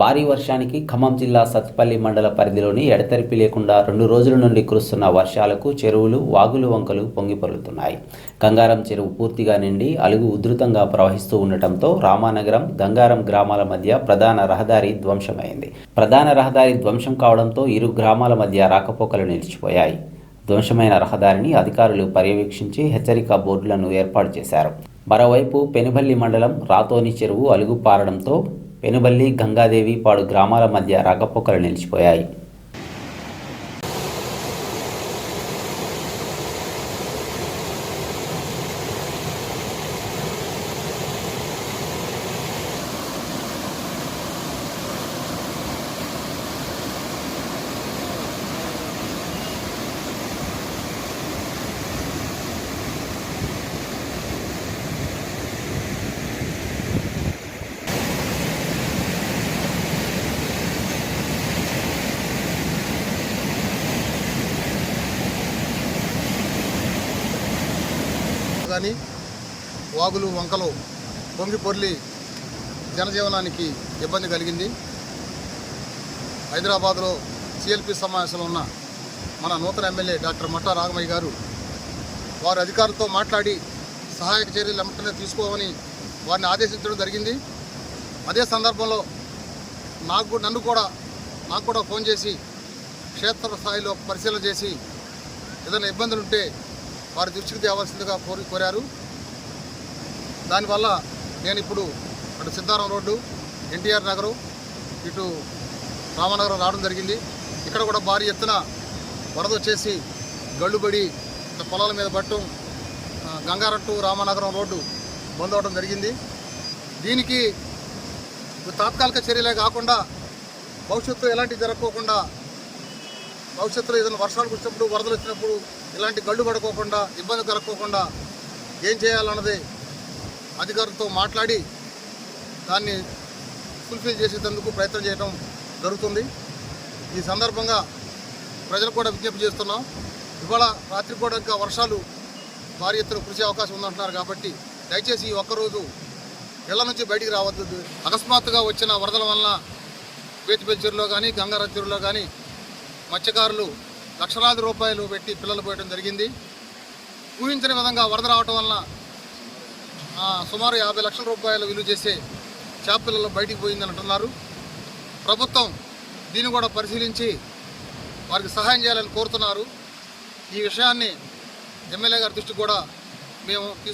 భారీ వర్షానికి ఖమ్మం జిల్లా సత్తుపల్లి మండల పరిధిలోని ఎడతెరిపి లేకుండా రెండు రోజుల నుండి కురుస్తున్న వర్షాలకు చెరువులు వాగులు వంకలు పొంగిపొరులుతున్నాయి గంగారం చెరువు పూర్తిగా నిండి అలుగు ఉధృతంగా ప్రవహిస్తూ ఉండటంతో రామానగరం గంగారం గ్రామాల మధ్య ప్రధాన రహదారి ధ్వంసమైంది. ప్రధాన రహదారి ధ్వంసం కావడంతో ఇరు గ్రామాల మధ్య రాకపోకలు నిలిచిపోయాయి. ధ్వంసమైన రహదారిని అధికారులు పర్యవేక్షించి హెచ్చరిక బోర్డులను ఏర్పాటు చేశారు. మరోవైపు పెనుబల్లి మండలం రాతోని చెరువు అలుగు పారడంతో పెనుబల్లి గంగాదేవి పాడు గ్రామాల మధ్య రాకపోకలు నిలిచిపోయాయి. కానీ వాగులు వంకలు పొంగి పొర్లి జనజీవనానికి ఇబ్బంది కలిగింది. హైదరాబాద్లో సిఎల్పి సమావేశంలో ఉన్న మన నూతన ఎమ్మెల్యే డాక్టర్ మట్టా రాఘమయ్య గారు వారి అధికారులతో మాట్లాడి సహాయక చర్యలు వెంటనే తీసుకోమని వారిని ఆదేశించడం జరిగింది. అదే సందర్భంలో నాకు కూడా- నన్ను కూడా నాకు కూడా ఫోన్ చేసి క్షేత్ర స్థాయిలో పరిశీలన చేసి ఏదైనా ఇబ్బందులు ఉంటే వారి దృష్టికి తేవాల్సిందిగా కోరి కోరారు. దానివల్ల నేను ఇప్పుడు అటు సిద్ధారం రోడ్డు ఎన్టీఆర్ నగరం ఇటు రామనగరం రావడం జరిగింది. ఇక్కడ కూడా భారీ ఎత్తున వరద వచ్చేసి గళ్ళుబడి పొలాల మీద పట్టడం గంగారట్టు రామనగరం రోడ్డు బంద్ అవడం జరిగింది. దీనికి తాత్కాలిక చర్యలే కాకుండా భవిష్యత్తులో ఎలాంటి జరగకోకుండా భవిష్యత్తులో ఏదైనా వర్షాలు వచ్చినప్పుడు వరదలు వచ్చినప్పుడు ఇలాంటి గళ్ళు పడుకోకుండా ఇబ్బంది కలగకోకుండా ఏం చేయాలన్నది అధికారులతో మాట్లాడి దాన్ని ఫుల్ఫిల్ చేసేందుకు ప్రయత్నం చేయడం జరుగుతుంది. ఈ సందర్భంగా ప్రజలకు కూడా విజ్ఞప్తి చేస్తున్నాం. ఇవాళ రాత్రి కూడా ఇంకా వర్షాలు భారీ ఎత్తున కురిసే అవకాశం ఉందంటున్నారు కాబట్టి దయచేసి ఈ ఒక్కరోజు ఇళ్ళ నుంచి బయటికి రావద్దు. అకస్మాత్తుగా వచ్చిన వరదల వలన వేతిపల్లి చెరువులో కానీ గంగారం చెరువులో కానీ మత్స్యకారులు లక్షలాది రూపాయలు పెట్టి పిల్లలు పోయడం జరిగింది. ఊహించని విధంగా వరద రావటం వలన సుమారు యాభై లక్షల రూపాయలు విలువ చేసే చేప పిల్లలు బయటికి పోయిందని అంటున్నారు. ప్రభుత్వం దీన్ని కూడా పరిశీలించి వారికి సహాయం చేయాలని కోరుతున్నారు. ఈ విషయాన్ని ఎమ్మెల్యే గారి దృష్టికి కూడా మేము తీసుకు